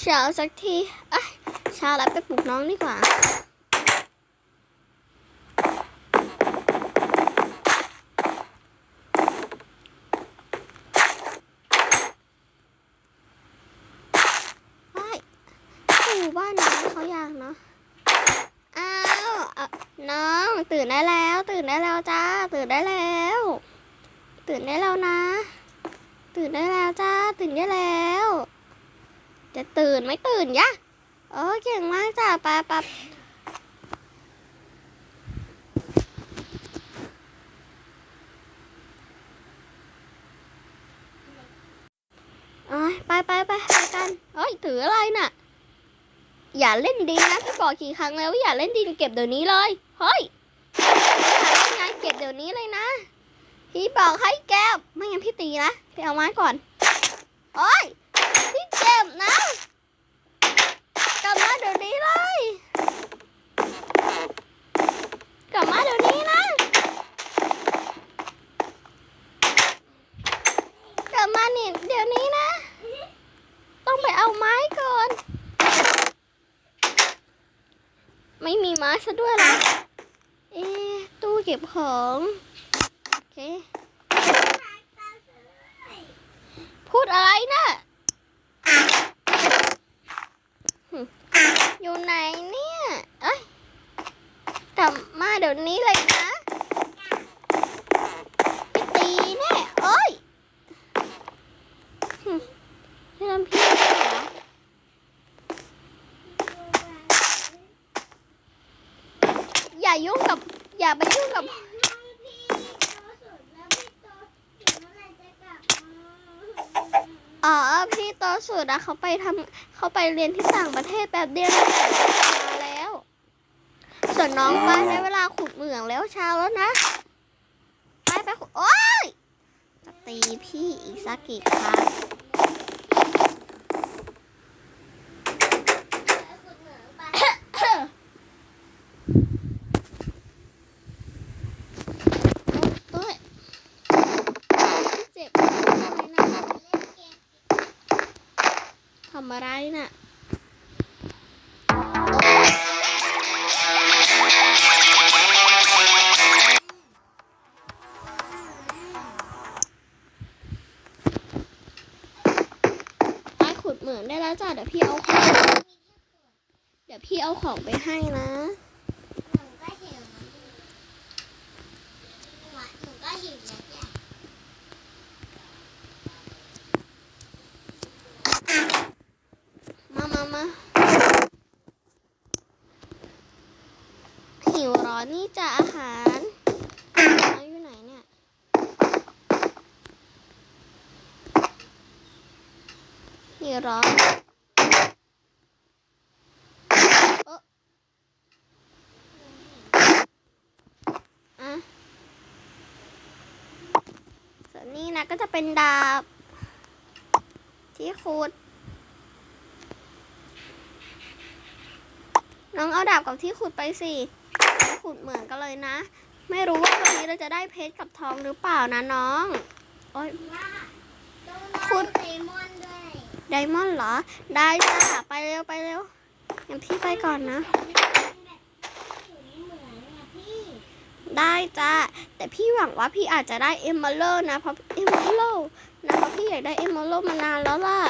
เช้าสักทีเอ้ยเช้าแล้วไปปลุกน้องดีกว่าว้ายอยู่บ้านน้องเขาอยากเนาะ อ้าวเอาน้องตื่นได้แล้ว ตื่นได้แล้วจ้า ตื่นได้แล้ว ตื่นได้แล้วนะ ตื่นได้แล้วจ้า ตื่นได้แล้ว จะตื่นไม่ตื่นยะเออเก่งมากจ้าไปไปเอ้ยไปไปไปไปกันเฮ้ยถืออะไรน่ะ อย่าเล่นดินนะพี่บอกกี่ครั้งแล้วว่าอย่าเล่นดินเก็บเดี๋ยวนี้เลย เฮ้ยงานเก็บเดี๋ยวนี้เลยนะ พี่บอกให้แก้วไม่งั้นพี่ตีนะ พี่เอาไม้ก่อน โอ้ย พี่เจ็บนะ กลับมาเดี๋ยวนี้เลย กลับมาเดี๋ยวนี้นะ กลับมานี่เดี๋ยวนี้นะ ต้องไปเอาไม้ก่อน ไม่มีไม้ซะด้วยละเอ๊ะตู้เก็บของ โอเค พูดอะไรนะหึ อยู่ไหนเนี่ย เอ้ยกลับมาเดี๋ยวนี้เลยนะไปตีแน่เอ้ยหึพี่ลำพี่เหรออย่ายุ่งกับ อย่าไปยุ่งกับ อ๋อพี่โตสุดอะเขาไปทำเขาไปเรียนที่ต่างประเทศแบบเดียวแล้วมาแล้ว ส่วนน้องไปได้เวลาขุดเหมืองแล้วเช้าแล้วนะ ไปไปขุดโอ๊ยจะตีพี่อีกสักกี่ครั้งโอ๊ยเจ็บมากเลยนะทำอะไรน่ะไปขุดเหมืองได้แล้วจ้ะเดี๋ยวพี่เอาของ เดี๋ยวพี่เอาของไปให้นะมามามาหิว เหรอนนี่จะอาหารน้องอยู่ไหนเนี่ยหิวรอเอ๊ะอะส่วนนี้นะก็จะเป็นดาบ ที่ขุด น้องเอาดาบกับที่ขุดไปสิไปขุดเหมือนกันเลยนะ ไม่รู้ว่าวันนี้เราจะได้เพชรกับทองหรือเปล่านะน้องโอ๊ยขุดเลมอนด้วยไดมอนด์เหรอ ได้จ้าไปเร็วไปเร็วงั้นพี่ไปก่อนนะ ได้จ้าแต่พี่หวังว่าพี่อาจจะได้เอมเมอรัลนะเพราะเอมเมอรัลนะเพราะพี่อยากได้เอมเมอรัลมานานแล้วล่ะ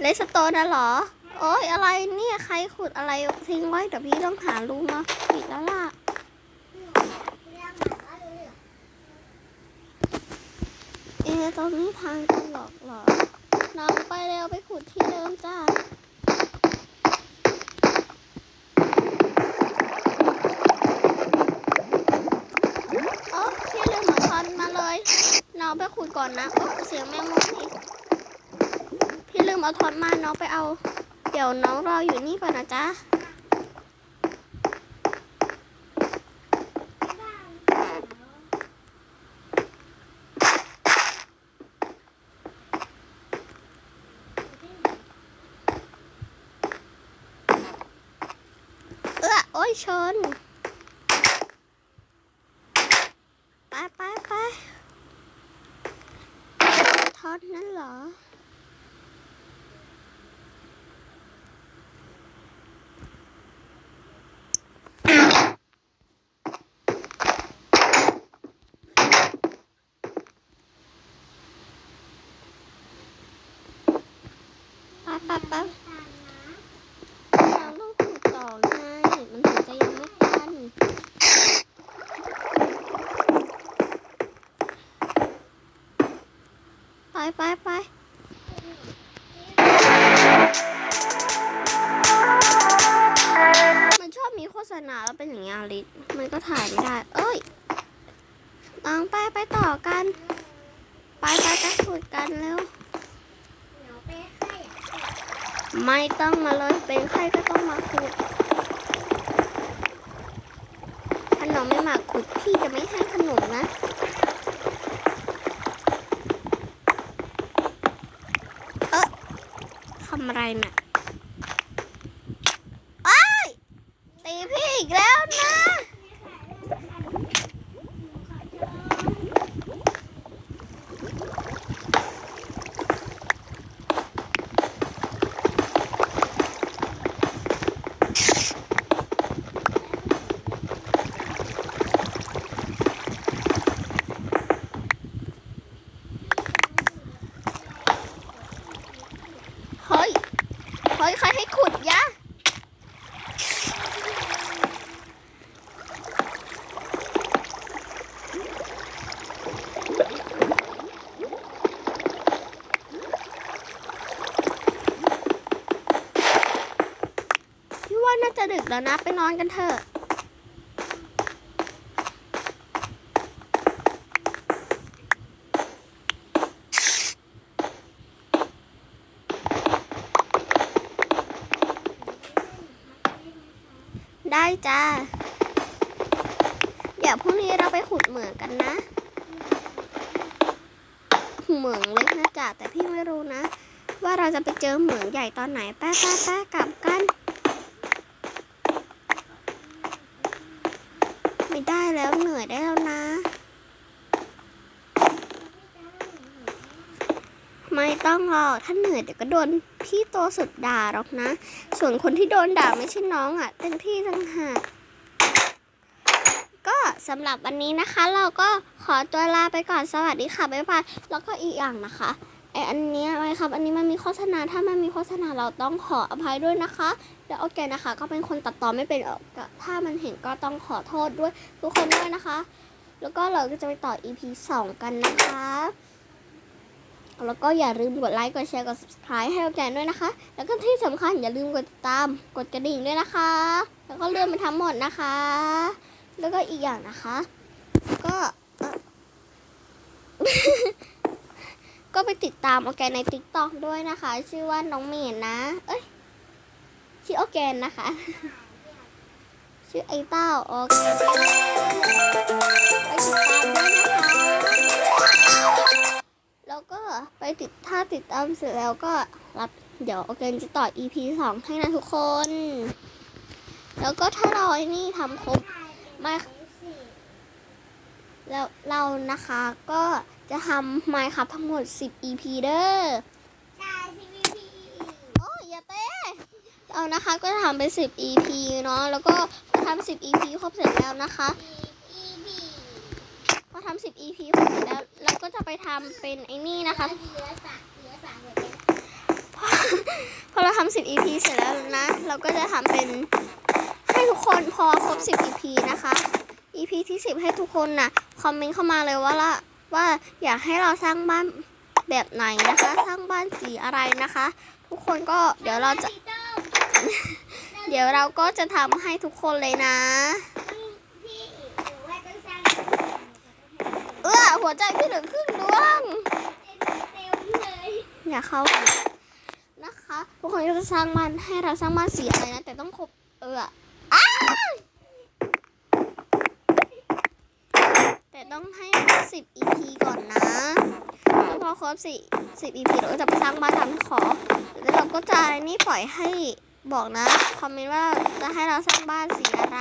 เลสโตนนะเหรอ โอ๊ยอะไรเนี่ยใครขุดอะไรทิ้งไว้เดี๋ยวพี่ต้องหารูมาปิดแล้วล่ะเอตรงนี้ทางตลกหรอน้องไปเร็วไปขุดที่เดิมจ้าโอ้พี่ลืมหมอทอนมาเลยน้องไปขุดก่อนนะโอ้เสียงแมงมุมอีกพี่ลืมเอาทอนมาน้องไปเอา เดี๋ยวน้องรออยู่นี่ก่อนนะจ๊ะเออโอ้ยชนไปไปไปทอดนั่นเหรอ ป๊บแป๊บเราต้องขุดต่อไงมันถึงจะยังไม่ตันไปไปไปมันชอบมีโฆษณาแล้วเป็นอย่างเงี้ยลิศมันก็ถ่ายไม่ได้ เอ้ยตังไปไปต่อกัน ไปไปไปขุดกันเร็ว เดี๋ยวไปให้อะ ไม่ต้องมาเลยเป็นใครก็ต้องมาขุด ถ้าน้องไม่มาขุดพี่จะไม่ให้ขนมนะ เอ๊ะทำอะไรน่ะไอ้ายตีพี่อีกแล้วนะ เฮ้ย เฮ้ย ใครให้ขุดยะ พี่ว่าน่าจะดึกแล้วนะ ไปนอนกันเถอะ จ้า เดี๋ยวพรุ่งนี้เราไปขุดเหมืองกันนะเหมืองเล็กนะจ๊ะแต่พี่ไม่รู้นะ ว่าเราจะไปเจอเหมืองใหญ่ตอนไหนแป๊ะแป๊ะแป๊ะกลับกัน ไม่ได้แล้วเหนื่อยได้แล้วนะ ไม่ ต้องหรอกถ้าเหนื่อยเดี๋ยวก็โดนพี่โตสุดด่าหรอกนะ ส่วนคนที่โดนด่าไม่ใช่น้องอะ เป็นพี่ต่างหากก็สำหรับวันนี้นะคะ เราก็ขอตัวลาไปก่อนสวัสดีค่ะบ๊ายบายแล้วก็อีกอย่างนะคะไออันนี้ยไว้ครับ อันนี้มันมีโฆษณาถ้ามันมีโฆษณาเราต้องขออภัยด้วยนะคะ แล้วโอเคนะคะ ก็เป็นคนตัดต่อไม่เป็นถ้ามันเห็นก็ต้องขอโทษด้วยทุกคนด้วยนะคะ แล้วก็เราก็จะไปต่อ EP 2 กันนะคะ แล้วก็อย่าลืมกดไลค์ กดแชร์ กด subscribe ให้เราแกนด้วยนะคะ แล้วก็ที่สำคัญอย่าลืมกดติดตาม กดกระดิ่งด้วยนะคะ แล้วก็เลื่อนไปทั้งหมดนะคะ แล้วก็อีกอย่างนะคะ ก็ก็ไปติดตามโอแกนใน TikTok ด้วยนะคะ ชื่อว่าน้องเมนนะ เอ้ย ชื่อโอแกนนะคะ ชื่อไอ้เต้าโอเคไปติดตามด้วยนะคะ แล้วก็ไปติดถ้าติดตามเสร็จแล้วก็รับเดี๋ยวโอเคจะต่อ EP สองให้นะทุกคน แล้วก็ถ้าเราไอ้นี่ทำครบไม่แล้วเรานะคะก็จะทำไมครับทั้งหมด 10 EP เด้อใช่ทีวีพีโอ้ยอย่าเต้เรานะคะก็จะทำเป็น 10 EP เนาะแล้วก็พอทำ10 EP ครบเสร็จแล้วนะคะ อีพี พอทำ10 EP ครบเสร็จแล้วเราก็จะไป ทำเป็นไอ้นี่นะคะเหลือสามเหลือสามเหลือพอเราทำ10 EP เสร็จแล้วนะ เราก็จะทำเป็นให้ทุกคนพอครบ10 EP นะคะ EP ที่10ให้ทุกคนนะคอมเมนต์เข้ามาเลยว่าละว่าอยากให้เราสร้างบ้านแบบไหนนะคะ สร้างบ้านสีอะไรนะคะ ทุกคนก็เดี๋ยวเราจะ เดี๋ยวเราก็จะทำให้ทุกคนเลยนะ พี่หรือว่าต้องสร้าง เอื้อ หัวใจพี่เหลือครึ่งดวงเต็มเลยอย่าเข้านะคะทุกคนก็จะสร้างบ้านให้เราสร้างบ้านสีอะไรนะแต่ต้องครบเอออ้าแต่ต้องให้ครบสิบ EP ก่อนนะแล้วพอครบสิสิบ EP เราก็จะไปสร้างบ้านตามที่ขอแล้วเราก็จะนี่ปล่อยให้บอกนะคอมเมนต์ว่าจะให้เราสร้างบ้านสีอะไร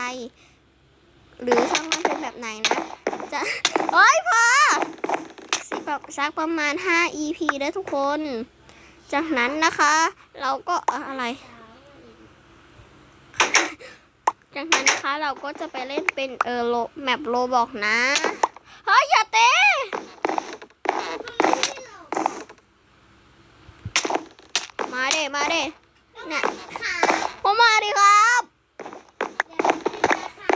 หรือสร้างบ้านเป็นแบบไหนนะ จะโอ้ยพอสิแบบสักประมาณ 5 EP เด้อทุกคน จากนั้นนะคะ เราก็เอ่ออะไร จากนั้นนะคะเราก็จะไปเล่นเป็นเออโลแมปโลบอกนะ เฮ้ย อย่าเตะมาเด้มาเด้เนี่ยขา ผมมาดิครับ เดี๋ยวจะขา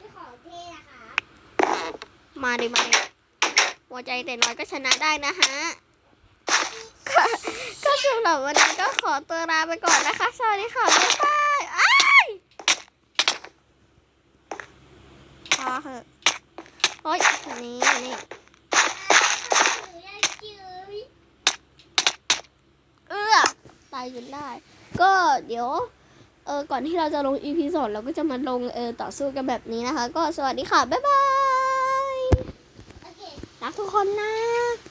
นี่ของเท่นะคะ มาดิมาดิหัวใจแต่น้อยก็ชนะได้นะฮะก็สำหรับวันนี้ก็ขอตัวลาไปก่อนนะคะ สวัสดีค่ะ บ๊ายบายอ้ายพอเหอะโอ๊ยนี่นี่หนูจะจืดเอื้อตายจนได้ ก็เดี๋ยว เออ ก่อนที่เราจะลง EP สองเราก็จะมาลง เออ ต่อสู้กันแบบนี้นะคะ ก็สวัสดีค่ะ บ๊ายบาย รักทุกคนนะ